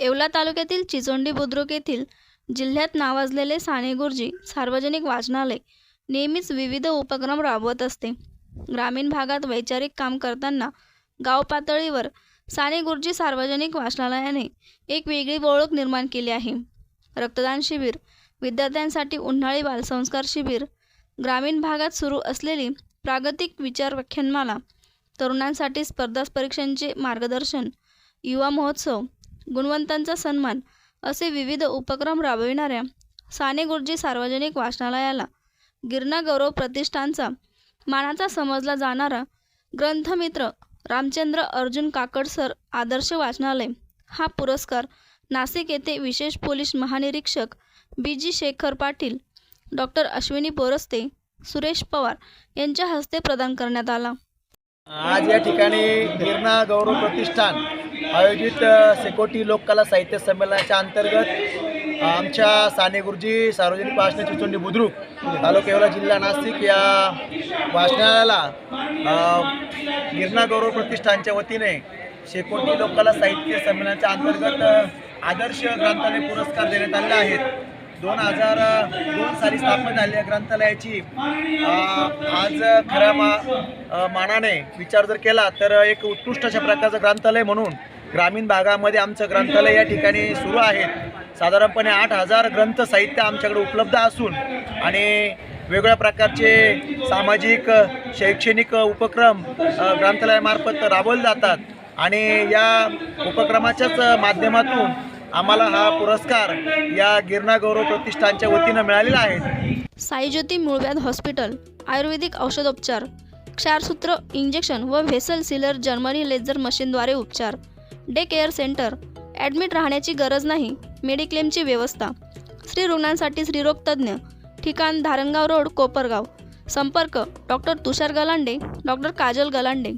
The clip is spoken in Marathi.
येवला तालुक्यातील चिचोंडी बुद्रुक येथील जिल्ह्यात नावाजलेले साने गुरुजी सार्वजनिक वाचनालय नेहमीच विविध उपक्रम राबवत असते. ग्रामीण भागात वैचारिक काम करताना गाव पातळीवर साने गुरुजी सार्वजनिक वाचनालयाने एक वेगळी ओळख निर्माण केली आहे. रक्तदान शिबिर विद्यार्थ्यांसाठी उन्हाळी बालसंस्कार शिबिर ग्रामीण भागात सुरू असलेली प्रागतिक विचार व्याख्यानमाला तरुणांसाठी स्पर्धा परीक्षांचे मार्गदर्शन युवा महोत्सव गुणवंतांचा सन्मान असे विविध उपक्रम राबविणाऱ्या साने गुरुजी सार्वजनिक वाचनालयाला गिरणा गौरव प्रतिष्ठानचा मानाचा समजला जाणारा ग्रंथमित्र रामचंद्र अर्जुन काकड सर आदर्श वाचनालय. हा पुरस्कार नाशिक येथे विशेष पोलीस महानिरीक्षक B G Shekhar Patil doctor Ashwini Poraste Suresh Pawar यांच्या हस्ते प्रदान करण्यात आला. आज या ठिकाणी गिरणा गौरव प्रतिष्ठान आयोजित सेकोटी लोककला साहित्य संमेलनाच्या अंतर्गत आमच्या साने गुरुजी सार्वजनिक वाचना चिचोंडी बुद्रुक तालुकेवला जिल्हा नाशिक या वाचनालयाला गिरणा गौरव प्रतिष्ठानच्या वतीने शेकोटी लोककला साहित्य संमेलनाच्या अंतर्गत आदर्श ग्रंथालय पुरस्कार देण्यात आले आहेत दोन हजार दोन साली स्थापन झालेल्या ग्रंथालयाची. आज खऱ्या मा मानाने विचार जर केला तर एक उत्कृष्ट अशा प्रकारचं ग्रंथालय म्हणून ग्रामीण भागामध्ये आमचं ग्रंथालय या ठिकाणी सुरू आहे. साधारणपणे आठ हजार ग्रंथ साहित्य आमच्याकडे उपलब्ध असून आणि वेगवेगळ्या प्रकारचे सामाजिक शैक्षणिक उपक्रम ग्रंथालयामार्फत राबवले जातात. आणि या उपक्रमाच्याच माध्यमातून आम्हाला हा पुरस्कार या गिरणा गौरव प्रतिष्ठानच्या वतीनं मिळालेला आहे. साईज्योती मूळव्याध हॉस्पिटल आयुर्वेदिक औषधोपचार क्षारसूत्र इंजेक्शन व व्हेसल सिलर जर्मनी लेझर मशीनद्वारे उपचार डे केअर सेंटर ॲडमिट राहण्याची गरज नाही मेडिक्लेमची व्यवस्था स्त्री रुग्णांसाठी स्त्रीरोग तज्ज्ञ ठिकाण धारणगाव रोड कोपरगाव संपर्क डॉक्टर तुषार गलांडे डॉक्टर काजल गलांडे.